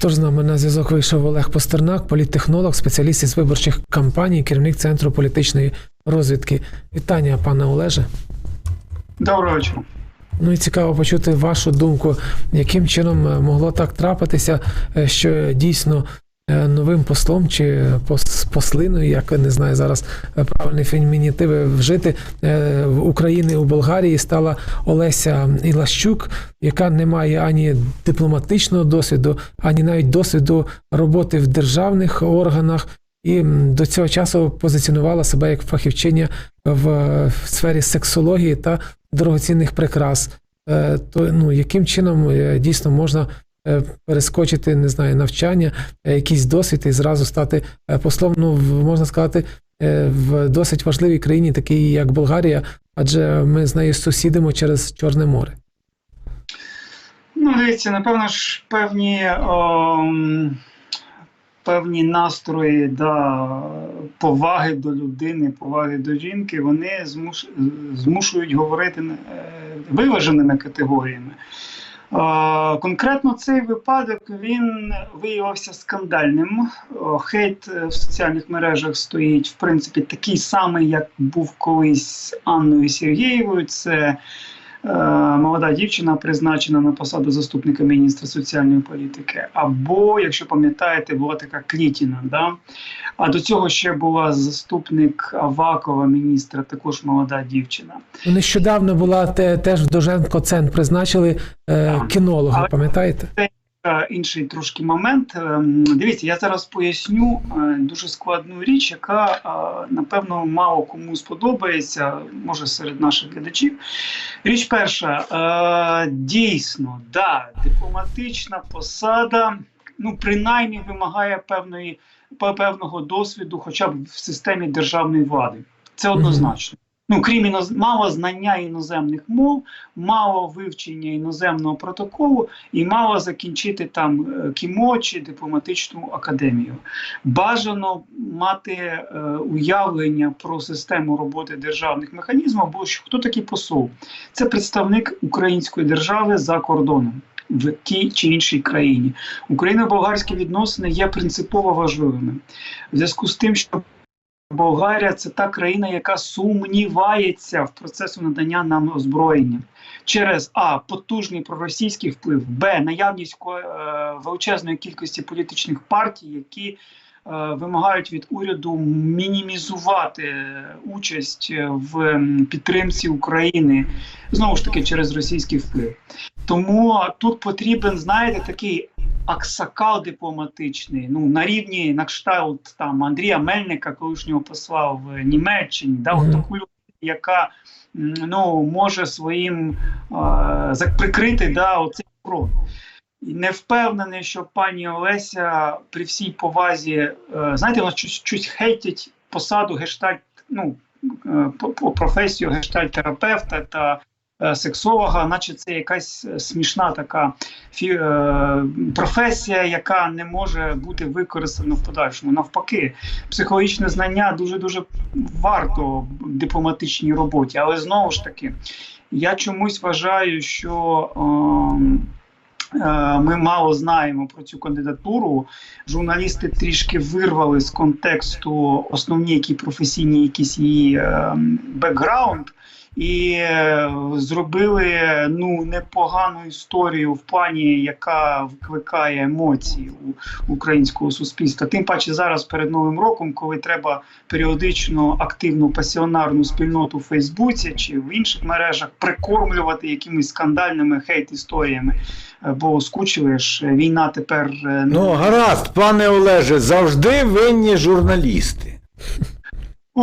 Тож з нами на зв'язок вийшов Олег Постернак, політтехнолог, спеціаліст із виборчих кампаній, керівник Центру політичної розвідки. Вітання, пане Олеже. Доброго вечора. Ну і цікаво почути вашу думку, яким чином е, могло так трапитися, е, що дійсно е, новим послом чи послиною, як не знаю зараз е, правильні фемінітиви вжити е, в України у Болгарії стала Олеся Ілащук, яка не має ані дипломатичного досвіду, ані навіть досвіду роботи в державних органах. І до цього часу позиціонувала себе як фахівчиня в, е, сфері сексології та дорогоцінних прикрас. Е, То ну яким чином е, дійсно можна е, перескочити, не знаю, навчання, е, якийсь досвід і зразу стати е, послом, ну можна сказати, е, в досить важливій країні, такій як Болгарія, адже ми з нею сусідимо через Чорне море. Ну, дивіться, напевно ж, певні, ом, певні настрої да, поваги до людини, поваги до жінки, вони змуш, змушують говорити е, виваженими категоріями. Е, Конкретно цей випадок він виявився скандальним. Хейт е, в соціальних мережах стоїть, в принципі, такий самий, як був колись Анною Сергієвою. Це молода дівчина призначена на посаду заступника міністра соціальної політики. Або, якщо пам'ятаєте, була така Клітіна. Да? А до цього ще була заступник Авакова, міністра, також молода дівчина. Нещодавно була теж в Доженко центр призначили е, кінолога, пам'ятаєте? Е, Інший трошки момент. Ем, Дивіться, я зараз поясню е, дуже складну річ, яка е, напевно мало кому сподобається, може серед наших глядачів. Річ перша, дійсно, да, дипломатична посада, ну принаймні вимагає певної певного досвіду, хоча б в системі державної влади. Це однозначно. Ну, крім іноз... мало знання іноземних мов, мало вивчення іноземного протоколу і мало закінчити там е, КІМО чи дипломатичну академію. Бажано мати е, уявлення про систему роботи державних механізмів, бо що хто такий посол? Це представник української держави за кордоном. В тій чи іншій країні Україно-болгарські відносини є принципово важливими в зв'язку з тим, що Болгарія це та країна, яка сумнівається в процесу надання нам озброєння через а потужний проросійський вплив, б наявність е, величезної кількості політичних партій, які е, вимагають від уряду мінімізувати е, участь в підтримці України знову ж таки через російський вплив. Тому тут потрібен, знаєте, такий аксакал дипломатичний, ну на рівні на кшталт там Андрія Мельника, колишнього посла в Німеччині, да, Мгм. от таку людину, яка ну може своїм е, прикрити да, оцей фронт. І не впевнений, що пані Олеся при всій повазі, е, знаєте, вона щось, щось хейтять посаду гештальт, ну, е, професію гештальт-терапевта та сексолога, наче це якась е, смішна така фі, е, професія, яка не може бути використана в подальшому. Навпаки, психологічне знання дуже дуже варто в дипломатичній роботі, але знову ж таки, я чомусь вважаю, що. ем, е, Ми мало знаємо про цю кандидатуру. Журналісти трішки вирвали з контексту основні які професійні якісь її е, бекграунд і е, зробили ну непогану історію в плані, яка викликає емоції у українського суспільства. Тим паче зараз перед новим роком, коли треба періодично активну пасіонарну спільноту в Фейсбуці чи в інших мережах прикормлювати якимись скандальними хейт-історіями. Е, Бо скучили ж е, війна тепер Ну, гаразд, пане Олеже, завжди винні журналісти.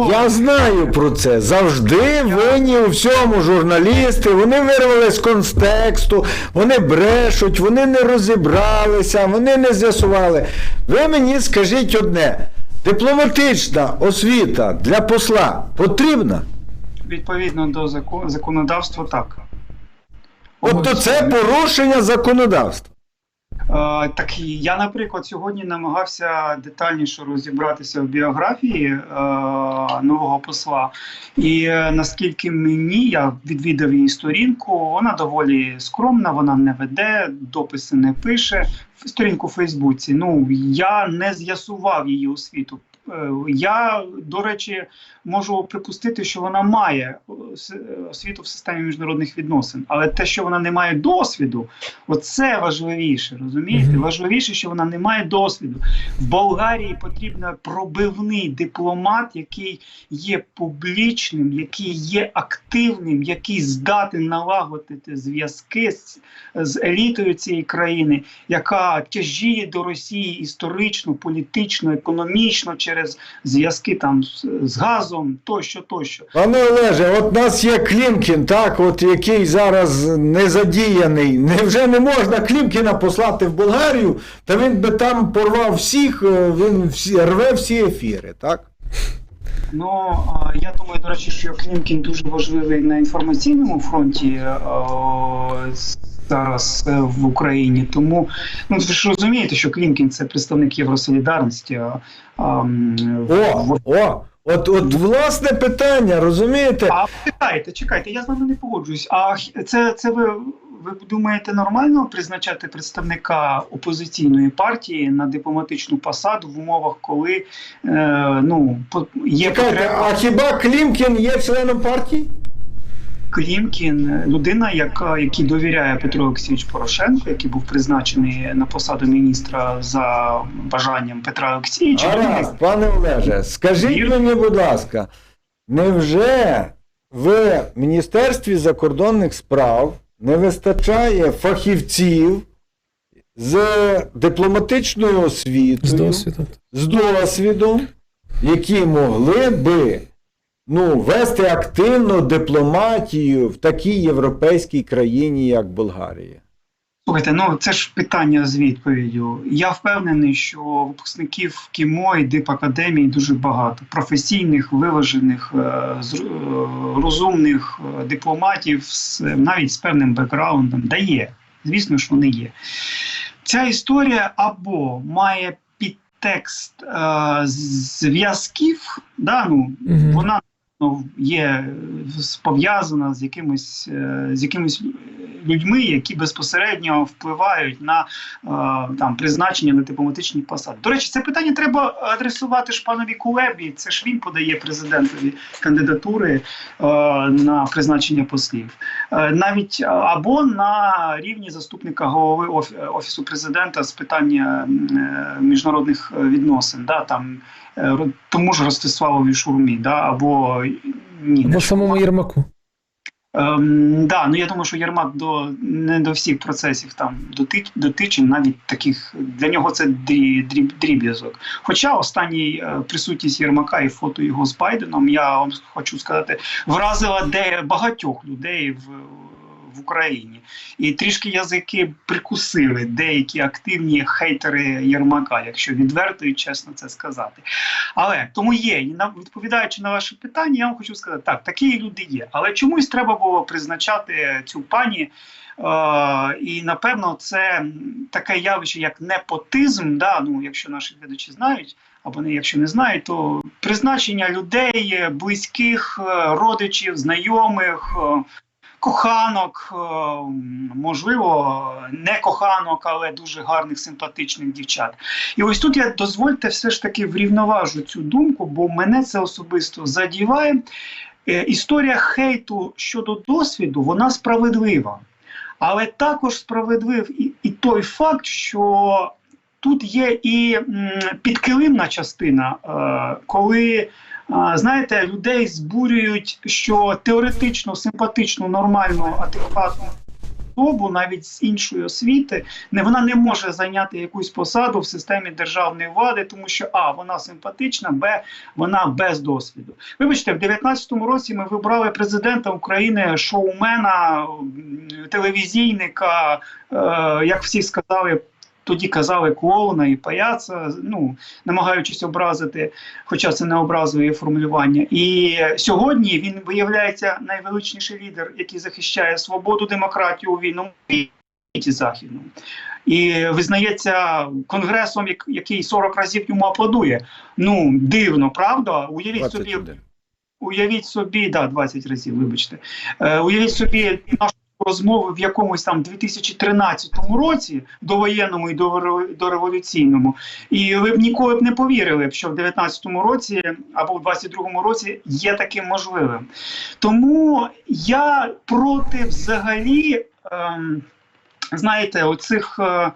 Я знаю про це. Завжди винні у всьому журналісти. Вони вирвали з контексту, вони брешуть, вони не розібралися, вони не з'ясували. Ви мені скажіть одне: дипломатична освіта для посла потрібна? відповідно до закон, законодавства так. От то це порушення законодавства. Е, Так я, наприклад, сьогодні намагався детальніше розібратися в біографії е, нового посла. І е, наскільки мені я відвідав її сторінку, вона доволі скромна, вона не веде, дописи не пише. Сторінку в Фейсбуці. Ну я не з'ясував її освіту. Е, Я, до речі, можу припустити, що вона має е, освіту в системі міжнародних відносин, але те, що вона не має досвіду, оце важливіше. Розумієте? Важливіше, що вона не має досвіду. В Болгарії потрібен пробивний дипломат, який є публічним, який є активним, який здатен налагодити зв'язки з, з елітою цієї країни, яка тяжіє до Росії історично, політично, економічно через зв'язки там з, газом, тощо, тощо. Пане Олеже, от нас є Клімкін, так, от який зараз не задіяний. Невже не можна Клімкіна послати в Болгарію, та він би там порвав всіх, е, він всі, рве всі ефіри, так? Ну я думаю, до речі, що Клімкін дуже важливий на інформаційному фронті е, зараз е, в Україні. Тому ну ви ж розумієте, що Клімкін це представник Євросолідарності. а, а, О, в- о, от, от власне питання, розумієте? А чекайте, чекайте, я з вами не погоджуюсь. А це, це ви, ви думаєте нормально призначати представника опозиційної партії на дипломатичну посаду в умовах, коли е, ну є Чекайте, потреба а хіба Клімкін є членом партії? Клімкін, людина, яка який довіряє Петру Олексійовичу Порошенку, який був призначений на посаду міністра за бажанням Петра Олексійовича. Гаразд, пане Олеже, скажіть Вір- мені, будь ласка, невже в Міністерстві закордонних справ не вистачає фахівців з дипломатичною З освітою, досвідом. з досвідом, які могли би ну, вести активну дипломатію в такій європейській країні, як Болгарія? Слухайте, ну це ж питання з відповіддю. Я впевнений, що випускників КІМО і Дипакадемії дуже багато професійних, виважених, е, е, розумних е, дипломатів з навіть з певним бекграундом. Дає, звісно ж, вони є. Ця історія або має підтекст е, зв'язків, да, ну, Мгм. вона ну, є е, пов'язана з якимись, е, з якимись людьми, які безпосередньо впливають на е, там призначення на дипломатичні посади. До речі, це питання треба адресувати ж панові Кулебі. Це ж він подає президентові кандидатури на призначення послів, навіть або на рівні заступника голови оф- офісу президента з питання міжнародних відносин. Да, там тому ж Ростиславові Шурмі, да, або ні, не Або Шурма. самому Єрмаку. Ем, да, ну я думаю, що Єрмак до не до всіх процесів там доти, дотичен, навіть таких для нього це дрі, дріб, дріб'язок. Хоча останній е, присутність Єрмака і фото його з Байденом, я вам хочу сказати, вразила де багатьох людей в. В Україні і трішки язики прикусили деякі активні хейтери Єрмака, якщо відверто і чесно це сказати. Але тому є, і на відповідаючи на ваше питання, я вам хочу сказати, так, такі люди є. Але чомусь треба було призначати цю пані. Е, і напевно, це таке явище, як непотизм. Да? Ну, якщо наші глядачі знають, або не якщо не знають, то призначення людей, е, близьких, е, родичів, знайомих. Коханок, е, можливо, не коханок, але дуже гарних, симпатичних дівчат. І ось тут я дозвольте все ж таки врівноважу цю думку, бо мене це особисто задіває. Е, Історія хейту щодо досвіду, вона справедлива. Але також справедлив і, і той факт, що тут є і підкилимна частина, е, коли. Знаєте, людей збурюють, що теоретично, симпатичну, нормальну, адекватну особу, навіть з іншої освіти, не вона не може зайняти якусь посаду в системі державної влади, тому що а вона симпатична, б вона без досвіду. Вибачте, в 19-му році ми вибрали президента України, шоумена, телевізійника, е, як всі сказали. Тоді казали клоуна і паяца, ну намагаючись образити, хоча це не образове формулювання. І сьогодні він виявляється найвеличніший лідер, який захищає свободу, демократію у війному світі західному. І визнається конгресом, який 40 разів йому аплодує. Ну дивно, правда? Уявіть собі, уявіть собі, да, 20 разів, вибачте. Е, уявіть собі нашу розмову в якомусь там 2013 році, довоєнному і доре- дореволюційному. І ви б ніколи б не повірили, що в 19-му році або в 22-му році є таким можливим. Тому я проти взагалі. Ем, Знаєте, оцих е,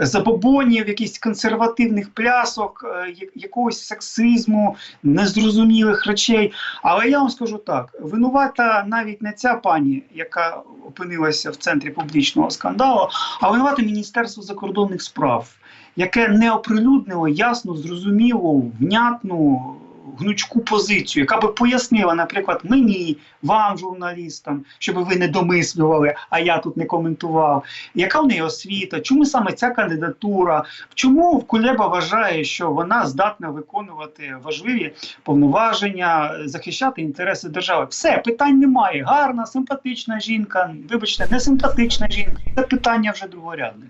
забобонів, якихось консервативних плясок, е, якогось сексизму, незрозумілих речей. Але я вам скажу так: винувата навіть не ця пані, яка опинилася в центрі публічного скандалу, а винувате Міністерство закордонних справ, яке не оприлюднило ясно, зрозумілу, внятну. Гнучку позицію, яка би пояснила, наприклад, мені, вам, журналістам, щоб ви не домислювали, а я тут не коментував. Яка в неї освіта? Чому саме ця кандидатура? Чому Кулеба вважає, що вона здатна виконувати важливі повноваження, захищати інтереси держави? Все питань немає. Гарна, симпатична жінка. Вибачте, не симпатична жінка. Це питання вже другорядне.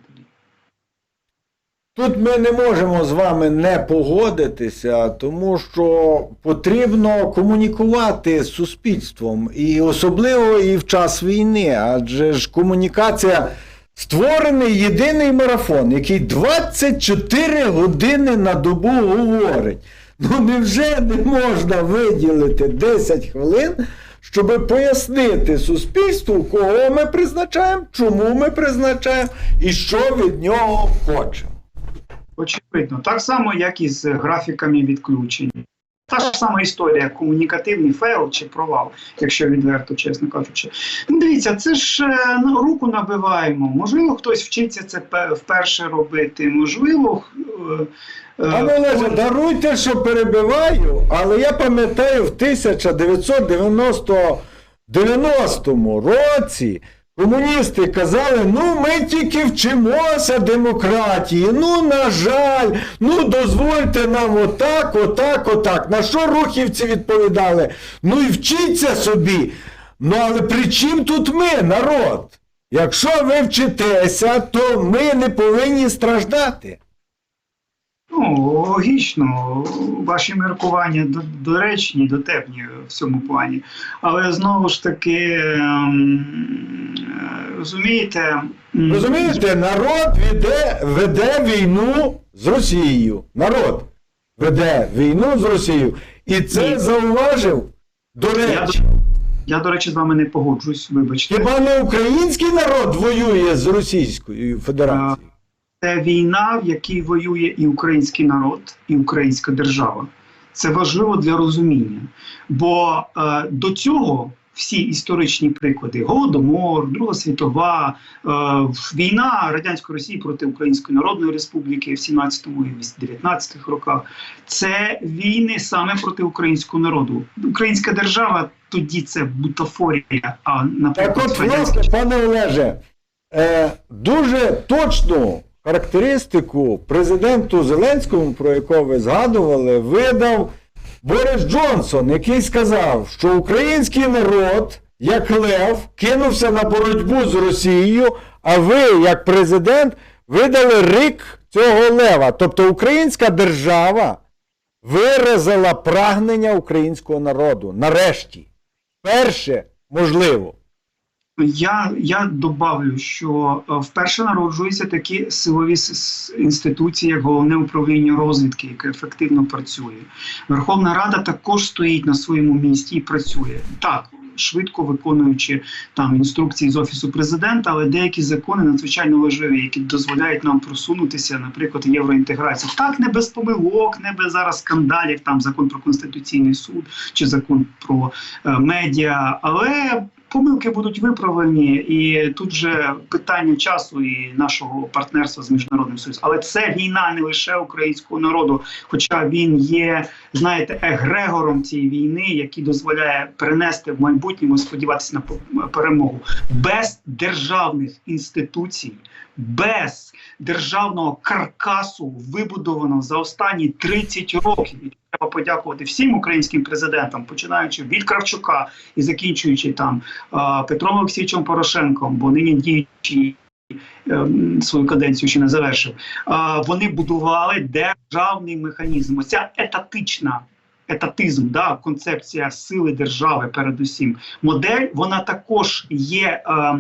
Тут ми не можемо з вами не погодитися, тому що потрібно комунікувати з суспільством, і особливо і в час війни, адже ж комунікація створений єдиний марафон, який 24 години на добу говорить. Ну невже не можна виділити 10 хвилин, щоб пояснити суспільству, кого ми призначаємо, чому ми призначаємо і що від нього хочемо. Очевидно, так само, як і з графіками відключень. Та ж сама історія, комунікативний фейл чи провал, якщо відверто, чесно кажучи. Ну, дивіться, це ж ну, руку набиваємо. Можливо, хтось вчиться це вперше робити. Можливо, е, е, Пане Олеже, даруйте, що перебиваю, але я пам'ятаю в 1990 90 році комуністи казали, ну ми тільки вчимося демократії, ну на жаль, ну дозвольте нам отак, отак, отак. На що рухівці відповідали? Ну і вчіться собі. Ну але при чим тут ми, народ? Якщо ви вчитеся, то ми не повинні страждати. Ну, логічно, ваші міркування доречні, дотепні в цьому плані. Але знову ж таки, ем, розумієте, Розумієте, народ веде, веде війну з Росією. Народ веде війну з Росією. І це Ні. зауважив, до речі. я, до речі, з вами не погоджусь, вибачте. Хіба не український народ воює з Російською Федерацією? Це війна, в якій воює і український народ, і українська держава. Це важливо для розуміння. Бо е, до цього всі історичні приклади: Голодомор, Друга світова, е, війна радянської Росії проти Української Народної Республіки в 17-му і 19-х роках. Це війни саме проти українського народу. Українська держава тоді це бутафорія. А Так от, власне, пане Олеже, е, дуже точну характеристику президенту Зеленському, про якого ви згадували, видав Борис Джонсон, який сказав, що український народ, як лев, кинувся на боротьбу з Росією, а ви, як президент, видали рик цього лева. Тобто українська держава виразила прагнення українського народу. Нарешті. Перше, можливо. Я, я добавлю, що е, вперше народжуються такі силові інституції, як головне управління розвідки, яке ефективно працює. Верховна Рада також стоїть на своєму місці і працює так. Швидко виконуючи там інструкції з офісу президента, але деякі закони надзвичайно важливі, які дозволяють нам просунутися, наприклад, євроінтеграцію. Так, не без помилок, не без зараз скандалів, там закон про конституційний суд чи закон про е, медіа, але помилки будуть виправлені, і тут же питання часу і нашого партнерства з міжнародним союзом. Але це війна не лише українського народу, хоча він є, знаєте, егрегором цієї війни, який дозволяє перенести в майбутньому сподіватися на перемогу без державних інституцій. Без державного каркасу, вибудованого за останні 30 років, і треба подякувати всім українським президентам, починаючи від Кравчука і закінчуючи там Петром Олексійовичем Порошенком, бо нині діючий ем, свою каденцію ще не завершив. Вони будували державний механізм. Оця етатична. Етатизм, да, концепція сили держави, передусім, модель, вона також є е,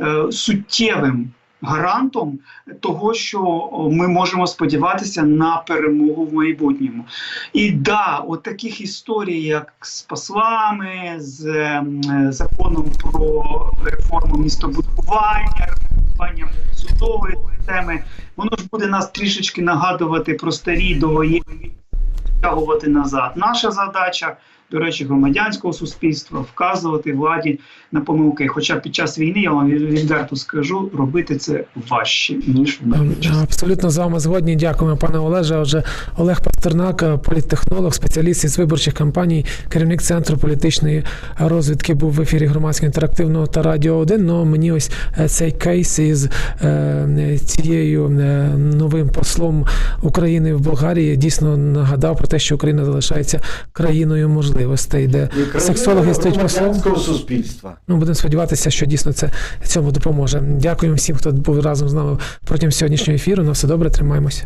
е, суттєвим гарантом того, що ми можемо сподіватися на перемогу в майбутньому. І да, от таких історій, як з послами, з е, законом про реформу містобудування, реформування судової системи, воно ж буде нас трішечки нагадувати про старі довоєнні тягувати назад. Наша задача, до речі, громадянського суспільства вказувати владі на помилки. Хоча під час війни я вам відверто скажу, робити це важче ніж в час. Абсолютно з вами згодні. Дякуємо, пане Олеже. Отже, Олег Пастернак, е, політтехнолог, спеціаліст із виборчих кампаній, керівник центру політичної розвідки, був в ефірі громадського інтерактивного та радіо 1. Ну мені ось е, цей кейс із е, цією новим послом України в Болгарії дійсно нагадав про те, що Україна залишається країною можливостей, де сексологи стоять послом. суспільства. Ну, будемо сподіватися, що дійсно це цьому допоможе. Дякуємо всім, хто був разом з нами протягом сьогоднішнього ефіру. На все добре, тримаємося.